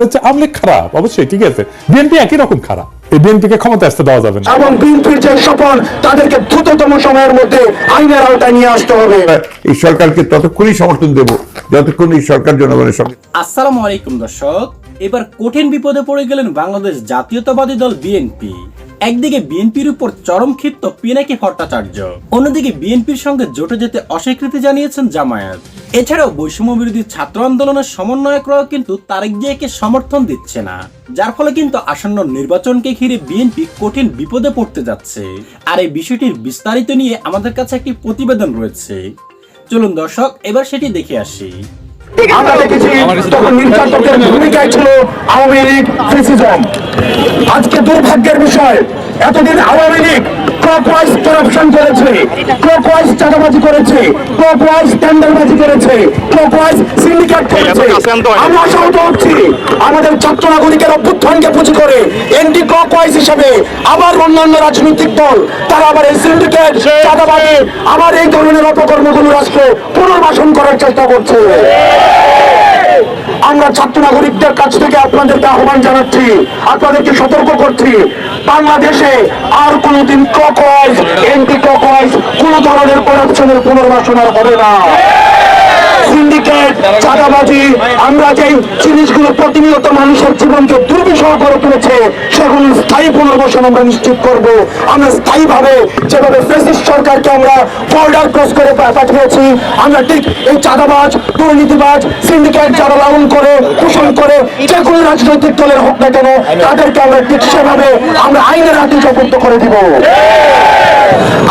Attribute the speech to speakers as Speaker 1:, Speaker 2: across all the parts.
Speaker 1: হচ্ছে খারাপ অবশ্যই ঠিক আছে। বিএনপি একই রকম খারাপ। এই বিএনপিকে ক্ষমতা আসতে দেওয়া যাবে না।
Speaker 2: এবং বিএনপির যে স্বপন তাদেরকে দ্রুততম সময়ের মধ্যে আইনের আওতায় নিয়ে আসতে হবে।
Speaker 3: এই সরকারকে ততক্ষণই সমর্থন দেব যতক্ষণ এই সরকার জনগণের সঙ্গে
Speaker 4: আসসালামু আলাইকুম দর্শক। এবার কঠিন বিপদে পড়ে গেলেন বাংলাদেশ জাতীয়তাবাদী দল বিএনপি একদিকে বিএনপির উপর চরম ক্ষিপ্ত পিনাকি ভট্টাচার্য, অন্যদিকে বিএনপির সঙ্গে জোটে যেতে অস্বীকৃতি জানিয়েছেন জামায়াত। এছাড়াও বৈষম্য বিরোধী ছাত্র আন্দোলনের সমন্বয়করাও কিন্তু তারেক জিয়াকে সমর্থন দিচ্ছে না, যার ফলে কিন্তু আসন্ন নির্বাচনকে ঘিরে বিএনপি কঠিন বিপদে পড়তে যাচ্ছে। আর এই বিষয়টির বিস্তারিত নিয়ে আমাদের কাছে একটি প্রতিবেদন রয়েছে। চলুন দর্শক, এবার সেটি দেখে আসি।
Speaker 2: আমরা দেখেছি তখন নির্যাতকের ভূমিকায় ছিল আওয়ামী লীগ ফেসিজম আজকে দুর্ভাগ্যের বিষয় এতদিন আওয়ামী লীগ ক্লকওয়াইজ করাপশন করেছে ক্লকওয়াইজ চাঁদাবাজি করেছে ক্লকওয়াইজ টেন্ডারবাজি করেছে ক্লকওয়াইজ সিন্ডিকেট করেছে। আমরা আশাহত হচ্ছি আমাদের ছাত্র নাগরিকের অভ্যুত্থানকে পুঁজি করে এন্টি ক্লকওয়াইজ হিসেবে আবার অন্যান্য রাজনৈতিক দল তারা আবার এই সিন্ডিকেট চাঁদাবাজি আবার এই ধরনের অপকর্মগুলো রাষ্ট্র পুনর্বাসন করার চেষ্টা করছে। আমরা ছাত্র নাগরিকদের কাছ থেকে আপনাদেরকে আহ্বান জানাচ্ছি, আপনাদেরকে সতর্ক করছি, বাংলাদেশে আর কোনোদিন ক্লকওয়াইজ এন্টি ক্লকওয়াইজ কোন ধরনের করাপশনের পুনর্বাসন হবে না। সিন্ডিকেট চাঁদাবাজি, আমরা যেই জিনিসগুলো প্রতিনিয়ত মানুষের জীবনকে দুর্বিষহ করে তুলেছে, সেগুলো স্থায়ী পুনর্বাসন আমরা নিশ্চিত করব। আমরা স্থায়ীভাবে যেভাবে ফেসিস সরকারকে আমরা বর্ডার ক্রস করে পাঠিয়েছি, আমরা ঠিক এই চাঁদাবাজ, দুর্নীতিবাজ সিন্ডিকেট যারা লালন করে, পোষণ করে, যে কোনো রাজনৈতিক দলের হোক না কেন, তাদেরকে আমরা ঠিক সেভাবে আমরা আইনের হাতে জবরদস্ত করে দিব।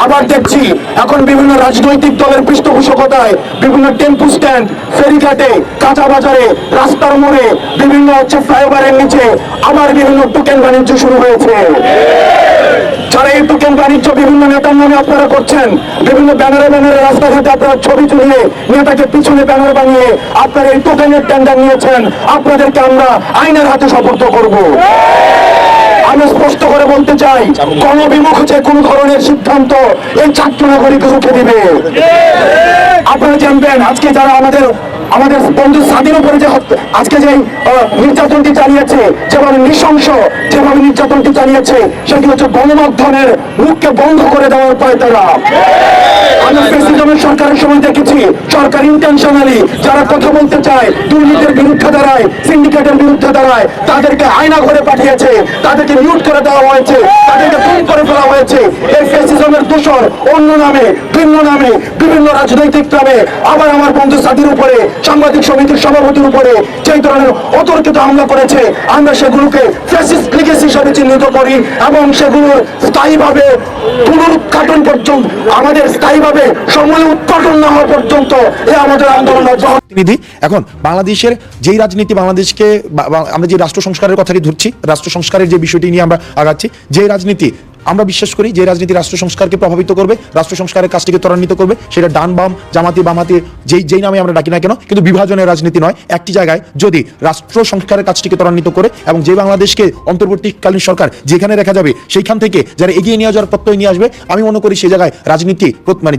Speaker 2: আবার দেখছি এখন বিভিন্ন রাজনৈতিক দলের পৃষ্ঠপোষকতায় বিভিন্ন টেম্পু স্ট্যান্ড, ফেরিঘাটে, কাঁচা বাজারে, রাস্তার মোড়ে, বিভিন্ন হচ্ছে ফ্লাইওভারের নিচে আবার বিভিন্ন টোকেন বাণিজ্য শুরু হয়েছে। যারা এই টোকেন বাণিজ্য বিভিন্ন নেতার নামে আপনারা করছেন, বিভিন্ন ব্যানারে ব্যানারে রাস্তাঘাটে আপনারা ছবি তুলিয়ে নেতাকে পিছনে ব্যানার বানিয়ে আপনারা এই টোকেনের টেন্ডার নিয়েছেন, আপনাদেরকে আমরা আইনের হাতে সপর্দ করব। বলতে চাই গণবিমুখ যে কোন ধরনের সিদ্ধান্ত এই ছাত্র নাগরিক রুখে দিবে। আপনারা জানবেন আজকে যারা আমাদের আমাদের বন্ধু স্বাধীন উপরে যে আজকে যে নির্যাতনটি চালিয়েছে যেভাবে নৃশংস যেভাবে নির্যাতনটি চালিয়েছে সেটি হচ্ছে গণমাধ্যমের মুখকে বন্ধ করে দেওয়ার পায় তারা। সরকারের সময় দেখেছি, সরকার ইন্টেনশনালি যারা কথা বলতে চায়, দুর্নীতির বিরুদ্ধে দাঁড়ায় সিন্ডিকেটের বিরুদ্ধে দাঁড়ায়, তাদেরকে আয়না ঘরে পাঠিয়েছে, তাদেরকে মিউট করে দেওয়া হয়েছে, তাদেরকে খুন করে ফেলা হয়েছে। অন্য নামে, ভিন্ন নামে, বিভিন্ন রাজনৈতিক নামে, আবার আমার বন্ধু সাথীর উপরে, সাংবাদিক সমিতির সভাপতির উপরে যেই ধরনের অতর্কিত হামলা করেছে, আমরা সেগুলোকে ফ্যাসিস্ট লিগেসি হিসাবে চিহ্নিত করি এবং সেগুলোর স্থায়ীভাবে পুনরুৎঘাটন পর্যন্ত, আমাদের স্থায়ীভাবে সময় উৎপাদন না হওয়া পর্যন্ত এ আমাদের আন্দোলন
Speaker 5: প্রতিনিধি এখন বাংলাদেশের যেই রাজনীতি বাংলাদেশকে আমরা যে রাষ্ট্র সংস্কারের কথাটি ধরছি, রাষ্ট্র সংস্কারের যে বিষয়টি নিয়ে আমরা আগাচ্ছি যে রাজনীতি আমরা বিশ্বাস করি যে রাজনীতি রাষ্ট্র সংস্কারকে প্রভাবিত করবে, রাষ্ট্র সংস্কারের কাজটিকে ত্বরান্বিত করবে, সেটা ডান বাম, জামাতি বামাতি যেই যেই নামে আমরা ডাকি না কেন, কিন্তু বিভাজনের রাজনীতি নয়। একটি জায়গায় যদি রাষ্ট্র সংস্কারের কাজটিকে ত্বরান্বিত করে এবং যে বাংলাদেশকে অন্তর্বর্তীকালীন সরকার যেখানে রেখা যাবে, সেইখান থেকে যারা এগিয়ে নিয়ে যাওয়ার প্রত্যয় নিয়ে আসবে, আমি মনে করি সেই জায়গায় রাজনীতি মানে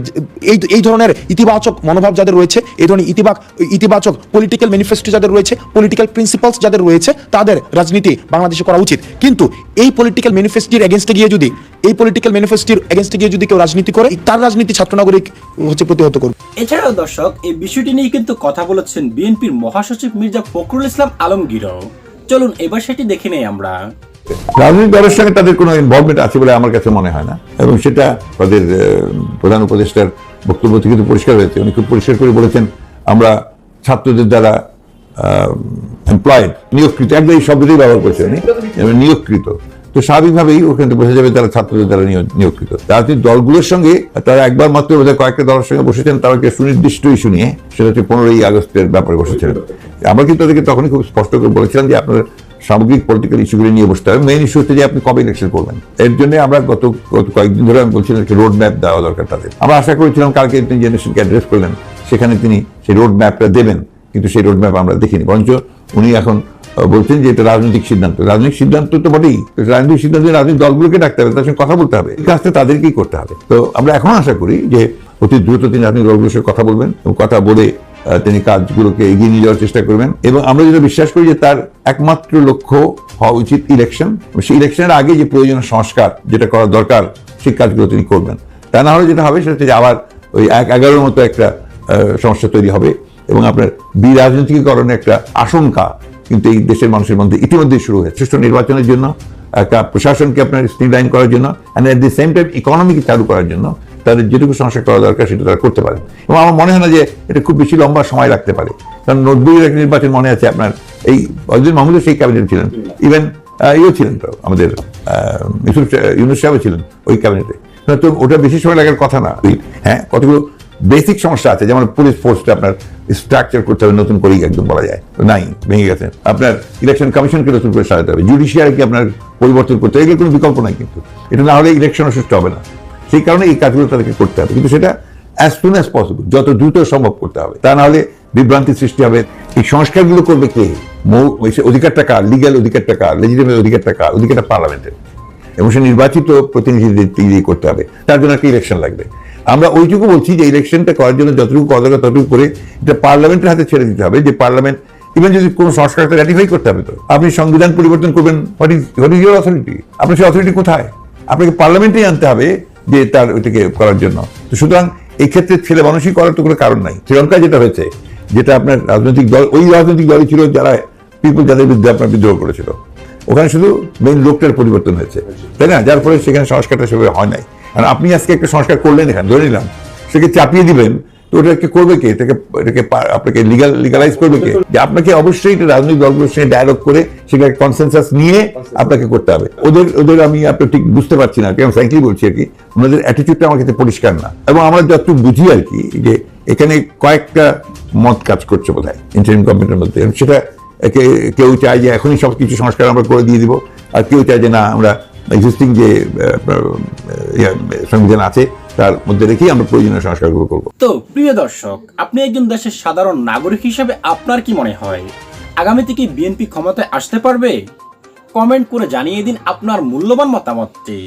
Speaker 5: এই এই ধরনের ইতিবাচক মনোভাব যাদের রয়েছে, এই ধরনের ইতিবাক, ইতিবাচক পলিটিক্যাল ম্যানিফেস্টো যাদের রয়েছে পলিটিক্যাল প্রিন্সিপালস যাদের রয়েছে, তাদের রাজনীতি বাংলাদেশে করা উচিত। কিন্তু এই পলিটিক্যাল ম্যানিফেস্টির এগেনস্টে গিয়ে যদি এই পলিটিক্যাল ম্যানিফেস্টির এগেনস্টে গিয়ে যদি কেউ রাজনীতি করে তার রাজনীতি ছাত্র নাগরিক হচ্ছে প্রতিহত করবে।
Speaker 4: এছাড়াও দর্শক এই বিষয়টি নিয়ে কিন্তু কথা বলেছেন বিএনপির মহাসচিব মির্জা ফখরুল ইসলাম আলমগীরও। চলুন এবার সেটি দেখে নেই আমরা।
Speaker 3: রাজনৈতিক দলের সঙ্গে তাদের কোনো ইনভলভমেন্ট আছে বলে আমার কাছে মনে হয় না। এবং সেটা তাদের প্রধান উপদেষ্টার বক্তব্য থেকে কিন্তু পরিষ্কার হয়েছে। উনি খুব পরিষ্কার করে বলেছেন আমরা ছাত্রদের দ্বারা এমপ্লয়েড নিয়োগকৃত একদম এই শব্দটাই ব্যবহার করছে উনি নিয়োগকৃত। তো স্বাভাবিকভাবেই ওখানে বোঝা যাবে তারা ছাত্রদের দ্বারা নিয়োগ- নিয়োগকৃত। রাজনৈতিক দলগুলোর সঙ্গে তারা একবার মাত্র বোধহয় কয়েকটা দলের সঙ্গে বসেছেন, তারা তাদেরকে সুনির্দিষ্ট ইস্যু নিয়ে সেটা হচ্ছে পনেরোই আগস্টের ব্যাপারে বসেছিলেন আমরা কিন্তু তাদেরকে তখনই খুব স্পষ্ট করে বলেছিলাম যে আপনার সামগ্রিক পলিটিক্যাল ইস্যুগুলি নিয়ে বসতে হবে। মেইন ইস্যু হচ্ছে যে আপনি কবে ইলেকশন করবেন। এর জন্য আমরা গত গত কয়েকদিন ধরে আমি বলছিলাম একটা রোড ম্যাপ দেওয়া দরকার তাদের। আমরা আশা করেছিলাম কালকে তিনি জেনারেশনকে অ্যাড্রেস করলেন, সেখানে তিনি সেই রোড ম্যাপটা দেবেন, কিন্তু সেই রোড ম্যাপ আমরা দেখিনি। বরঞ্চ উনি এখন বলছেন যে এটা রাজনৈতিক সিদ্ধান্ত। রাজনৈতিক সিদ্ধান্ত তো বটেই। রাজনৈতিক সিদ্ধান্ত রাজনৈতিক দলগুলোকে ডাকতে হবে, তার সঙ্গে কথা বলতে হবে। কাজটা তাদেরকেই করতে হবে? তো আমরা এখন আশা করি যে অতি দ্রুত তিনি রাজনৈতিক দলগুলোর সঙ্গে কথা বলবেন এবং কথা বলে তিনি কাজগুলোকে এগিয়ে নিয়ে যাওয়ার চেষ্টা করবেন। এবং আমরা যেটা বিশ্বাস করি যে তার একমাত্র লক্ষ্য হওয়া উচিত ইলেকশন সেই ইলেকশনের আগে যে প্রয়োজনীয় সংস্কার যেটা করা দরকার, সেই কাজগুলো তিনি করবেন। তা না হলে যেটা হবে সেটা হচ্ছে আবার ওই এক এগারোর মতো একটা সমস্যা তৈরি হবে। এবং আপনার বিরাজনীতিকরণের একটা আশঙ্কা কিন্তু এই দেশের মানুষের মধ্যে ইতিমধ্যেই শুরু হয়েছে। সুষ্ঠু নির্বাচনের জন্য, একটা প্রশাসনকে আপনার স্ট্রিমলাইন করার জন্য and at the same time ইকোনমিকে চালু করার জন্য তাদের যেটুকু সংস্কার করা দরকার সেটা তারা করতে পারেন। এবং আমার মনে হয় না যে এটা খুব বেশি লম্বা সময় রাখতে পারে। কারণ নব্বইয়ের একটা নির্বাচন মনে আছে আপনার, এই অজিত মাহমুদও সেই ক্যাবিনেট ছিলেন। ইভেন ইও ছিলেন তো, আমাদের ইউনুস সাহেবও ছিলেন ওই ক্যাবিনেটে। তো ওটা বেশি সময় লাগার কথা না। হ্যাঁ কতগুলো বেসিক সমস্যা আছে, যেমন পুলিশ ফোর্সটা আপনার স্ট্রাকচার করতে হবে, নতুন করেই একদম বলা যায়। নাই, ভেঙে গেছে। আপনার ইলেকশন কমিশনকে নতুন করে সাজাতে হবে। জুডিশিয়ারিকে আপনার পরিবর্তন করতে হবে। এগুলো কোনো বিকল্প নাই কিন্তু। এটা না হলে ইলেকশনও সুষ্ঠু হবে না। সেই কারণে এই কাজগুলো তাদেরকে করতে হবে। কিন্তু সেটা অ্যাজ সুন অ্যাজ পসিবল যত দ্রুত সম্ভব করতে হবে। তা না হলে বিভ্রান্তি সৃষ্টি হবে। এই সংস্কারগুলো করবে কে? অধিকারটা কার? লিগ্যাল অধিকারটা কার? লেজিটিমেট অধিকারটা কার? অধিকারটা পার্লামেন্টের। এবং সে নির্বাচিত প্রতিনিধিদের দিয়ে করতে হবে। তার জন্য একটা ইলেকশন লাগবে? আমরা ওইটুকু বলছি যে ইলেকশনটা করার জন্য যতটুকু করা ততটুকু করে এটা পার্লামেন্টের হাতে ছেড়ে দিতে হবে, যে পার্লামেন্ট ইভেন যদি কোনো সংস্কারটা র্যাটিফাই করতে হবে তো। আপনি সংবিধান পরিবর্তন করবেন what is what is your authority আপনার সেই অথরিটি কোথায়? আপনাকে পার্লামেন্টেই আনতে হবে যে তার ওইটাকে করার জন্য। তো সুতরাং এই ক্ষেত্রে ছেলে মানুষই করার তো কোনো কারণ নাই। শ্রীলঙ্কায় যেটা হয়েছে, যেটা আপনার রাজনৈতিক দল, ওই রাজনৈতিক দলই ছিল যারা পিপল যাদের বিরুদ্ধে আপনার বিদ্রোহ করেছিল। ওখানে শুধু মেইন লোকটার পরিবর্তন হয়েছে। তাই না? যার ফলে সেখানে সংস্কারটা সেভাবে হয় নাই। আর আপনি আজকে একটা সংস্কার করলেন এখানে, ধরে নিলাম। সেকে চাপিয়ে দিবেন, তো ওটাকে করবে কে? এটাকে এটাকে আপনাকে লিগাল লিগালাইজ করবে কে? যে আপনাকে অবশ্যই এটা রাজনৈতিক দলগুলোর সঙ্গে ডায়ালগ করে সেখানে কনসেনসাস নিয়ে আপনাকে করতে হবে। ওদের ওদের আমি আপনার ঠিক বুঝতে পারছি না কেন ফ্র্যাঙ্কলি বলছি আর কি, ওনাদের অ্যাটিটিউডটা আমার কাছে পরিষ্কার না। এবং আমরা যতটুকু বুঝি আর কি, যে এখানে কয়েকটা মত কাজ করছে বোধ হয় ইন্টারিম গভর্নমেন্টের মধ্যে। সেটা কেউ চায় যে এখনই সব কিছু সংস্কার আমরা করে দিয়ে দিব, আর কেউ চায় যে না, আমরা এক্সিস্টিং যে সংবিধান আছে, তার মধ্যে রেখেই আমরা প্রয়োজনীয় সংস্কারগুলো করব।
Speaker 4: তো প্রিয় দর্শক, আপনি একজন দেশের সাধারণ নাগরিক হিসেবে আপনার কি মনে হয়? আগামীতে কি বিএনপি ক্ষমতায় আসতে পারবে? কমেন্ট করে জানিয়ে দিন আপনার মূল্যবান মতামতটি।